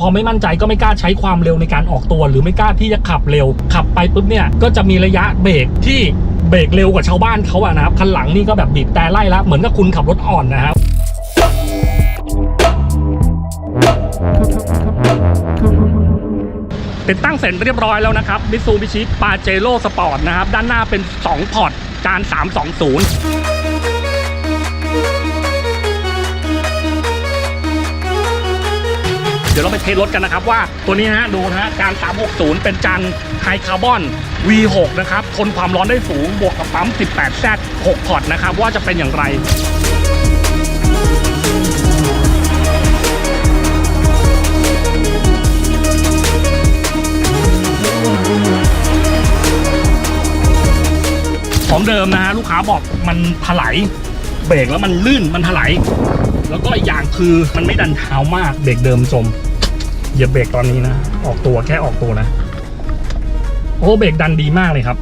พอไม่มั่นใจก็ไม่กล้าใช้ความเร็วในการออกตัว หรือไม่กล้าที่จะขับเร็ว ขับไปปุ๊บเนี่ยก็จะมีระยะเบรกที่เบรกเร็วกว่าชาวบ้านเขาอะนะครับคันหลังนี่ก็แบบบีบแต่ไล่แล้วเหมือนกับคุณขับรถอ่อนนะครับติดตั้งเสร็จเรียบร้อยแล้วนะครับมิซูบิชิปาเจโร่สปอร์ตนะครับ ด้านหน้าเป็น 2 พอร์ตจาน 320 ดี๋ยวเราไปเทสรถกันนะครับว่าตัวนี้ฮะดูนะฮะจาน 360 เป็นจานไฮคาร์บอน V6 นะครับทนความร้อนได้สูงบวกกับปั๊ม 18Z 6พอร์ตนะครับว่าจะเป็นอย่างไรของเดิมนะฮะลูกค้าบอกมันถลายเบรกแล้วมันลื่นมันถลายแล้วก็อีกอย่างคือมันไม่ดันเท้ามากเบรกเดิมจม เหยียบเบรกตอนนี้นะ ออกตัวแค่ออกตัวนะ โอ้เบรกดันดีมากเลยครับ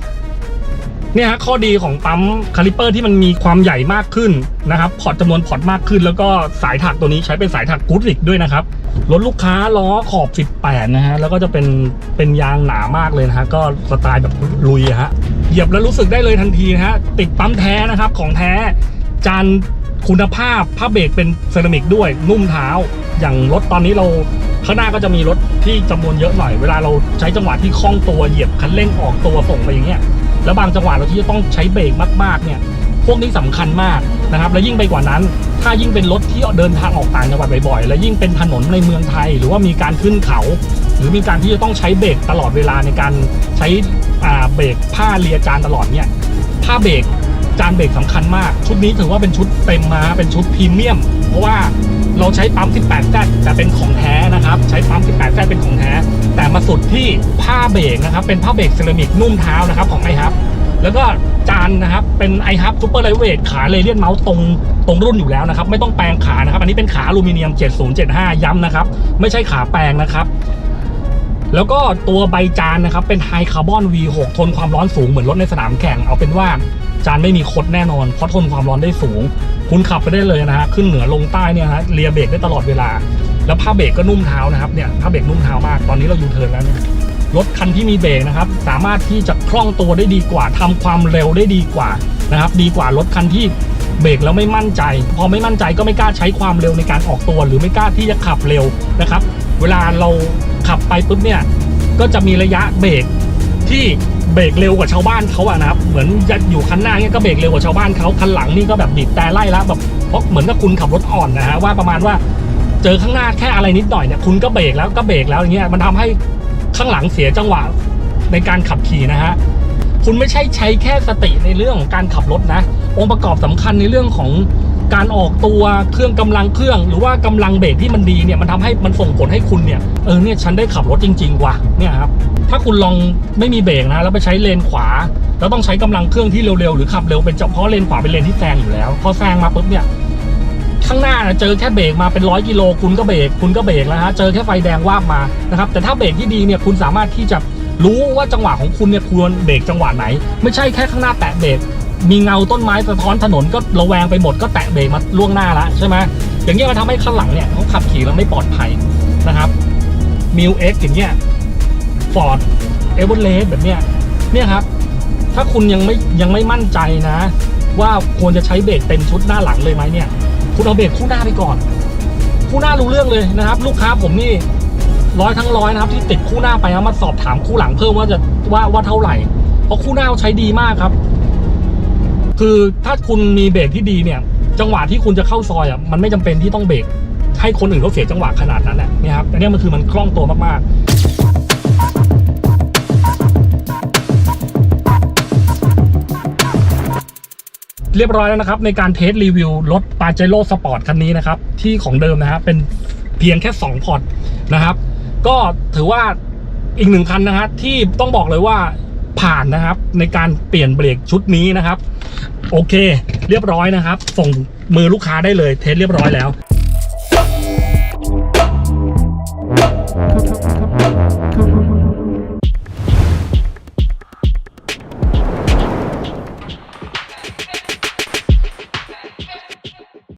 เนี่ยฮะข้อดีของปั๊มคาลิเปอร์ที่มันมีความใหญ่มากขึ้นนะครับ พอร์ตจำนวนพอร์ตมากขึ้น แล้วก็สายถักตัวนี้ใช้เป็นสายถักกูดริกด้วยนะครับรถลูกค้าล้อขอบ 18 นะฮะ แล้วก็จะเป็นเป็นยางหนามากเลยนะฮะ ก็สไตล์แบบลุยฮะ เหยียบแล้วรู้สึกได้เลยทันทีนะฮะ ติดปั๊มแท้นะครับของแท้จาน คุณภาพผ้าเบรกเป็นเซรามิกด้วยนุ่มเท้า อย่างรถตอนนี้เราข้างหน้าก็จะมีรถที่จำนวนเยอะหน่อย เวลาเราใช้จังหวะที่คล่องตัวเหยียบคันเร่งออกตัวส่งไปอย่างเงี้ยแล้วบางจังหวะเราที่จะต้องใช้เบรกมากๆเนี่ยพวกนี้สำคัญมากนะครับ และยิ่งไปกว่านั้น ถ้ายิ่งเป็นรถที่เดินทางออกต่างจังหวัดบ่อยๆ และยิ่งเป็นถนนในเมืองไทย หรือว่ามีการขึ้นเขา หรือมีการที่จะต้องใช้เบรกตลอดเวลาในการใช้เบรกผ้าเลียจานตลอดเนี่ยผ้าเบรก จานเบรกสำคัญมาก ชุดนี้ถือว่าเป็นชุดเต็มมาเป็นชุดพรีเมียม เพราะว่าเราใช้ปั๊ม 18แซแต่เป็นของแท้นะครับ ใช้ปั๊ม 18แซเป็นของแท้ แต่มาสุดที่ผ้าเบรกนะครับ เป็นผ้าเบรกเซรามิกนุ่มเท้านะครับของไอฮับแล้วก็จานนะครับ เป็นไอฮับซูเปอร์ไลท์เวทขาเรเลียนเมาส์ตรงตรงรุ่นอยู่แล้วนะครับ ไม่ต้องแปลงขานะครับ อันนี้เป็นขาอลูมิเนียม 7075 ย้ำนะครับ ไม่ใช่ขาแปลงนะครับ แล้วก็ตัวใบจานนะครับ เป็นไฮคาร์บอน V6 ทนความร้อนสูงเหมือนรถในสนามแข่ง เอาเป็นว่าจานไม่มีคดแน่นอน เพราะทนความร้อนได้สูง คุณขับไปได้เลยนะฮะ ขึ้นเหนือลงใต้เนี่ยนะเลียเบรกได้ตลอดเวลา แล้วผ้าเบรกก็นุ่มเท้านะครับ เนี่ย ผ้าเบรกนุ่มเท้ามาก ตอนนี้เรายูเทิร์นแล้วเนี่ยรถคันที่มีเบรกนะครับ สามารถที่จะคล่องตัวได้ดีกว่าทำความเร็วได้ดีกว่านะครับ ดีกว่ารถคันที่เบรกแล้วไม่มั่นใจ พอไม่มั่นใจก็ไม่กล้าใช้ความเร็วในการออกตัว หรือไม่กล้าที่จะขับเร็วนะครับ เวลาเราขับไปปุ๊บเนี่ยก็จะมีระยะเบรกที่เบรกเร็วกว่าชาวบ้านเขาอะนะครับเหมือนอยู่คันหน้าเนี่ยก็เบรกเร็วกว่าชาวบ้านเขาคันหลังนี่ก็แบบบีบแต่ไล่แล้วแบบเพราะเหมือนกับคุณขับรถอ่อนนะฮะว่าประมาณว่าเจอข้างหน้าแค่อะไรนิดหน่อยเนี่ยคุณก็เบรกแล้วก็เบรกแล้วอย่างเงี้ยมันทำให้ข้างหลังเสียจังหวะในการขับขี่นะฮะ คุณไม่ใช่ใช้แค่สติในเรื่องของการขับรถนะ องค์ประกอบสำคัญในเรื่องของการออกตัวเครื่องกำลังเครื่อง หรือว่ากำลังเบรกที่มันดีเนี่ยมันทำให้มันส่งผลให้คุณเนี่ยเออเนี่ยฉันได้ขับรถจริง ๆ ว่ะเนี่ยครับถ้าคุณลองไม่มีเบรกนะแล้วไปใช้เลนขวา แล้วต้องใช้กำลังเครื่องที่เร็วๆหรือขับเร็วเป็นเฉพาะเลนขวาเป็นเลนที่แซงอยู่แล้ว พอแซงมาปุ๊บเนี่ยข้างหน้านะเจอแค่เบรกมาเป็นร้อยกิโลคุณก็เบรกคุณก็เบรกแล้วฮะเจอแค่ไฟแดงวาบมานะครับแต่ถ้าเบรกที่ดีเนี่ยคุณสามารถที่จะ รู้ว่าจังหวะของคุณเนี่ยควรเบรกจังหวะไหน ไม่ใช่แค่ข้างหน้าแตะเบรกมีเงาต้นไม้สะท้อนถนนก็ระแวงไปหมดก็แตะเบรกมาล่วงหน้าละใช่ไหมอย่างเงี้ยมันทำให้ข้างหลังเนี่ยเขาขับขี่แล้วไม่ปลอดภัยนะครับมิวเอ็กอย่างเงี้ยฟอร์ดเอเวอเรสต์แบบเนี้ยเนี่ยครับ ถ้าคุณยังไม่ยังไม่มั่นใจนะ ว่าควรจะใช้เบรกเต็มชุดหน้าหลังเลยไหมเนี่ย คุณเอาเบรกคู่หน้าไปก่อน คู่หน้ารู้เรื่องเลยนะครับ ลูกค้าผมนี่ ร้อยทั้งร้อยนะครับที่ติดคู่หน้าไปนะมาสอบถามคู่หลังเพิ่มว่าจะว่าว่าเท่าไหร่ เพราะคู่หน้าใช้ดีมากครับ คือถ้าคุณมีเบรกที่ดีเนี่ย จังหวะที่คุณจะเข้าซอยอะมันไม่จำเป็นที่ต้องเบรกให้คนอื่นเขาเสียจังหวะขนาดนั้นแหละเนี่ยครับอันนี้มันคือมันคล่องตัวมากๆเรียบร้อยแล้วนะครับ ในการเทสรีวิวรถปาเจโร่สปอร์ตคันนี้นะครับ ที่ของเดิมนะฮะเป็นเพียงแค่ 2 พอร์ตนะครับ ก็ถือว่าอีกหนึ่งคันนะฮะที่ต้องบอกเลยว่าผ่านนะครับ ในการเปลี่ยนเบรกชุดนี้นะครับ โอเค เรียบร้อยนะครับ ส่งมือลูกค้าได้เลยเทสเรียบร้อยแล้ว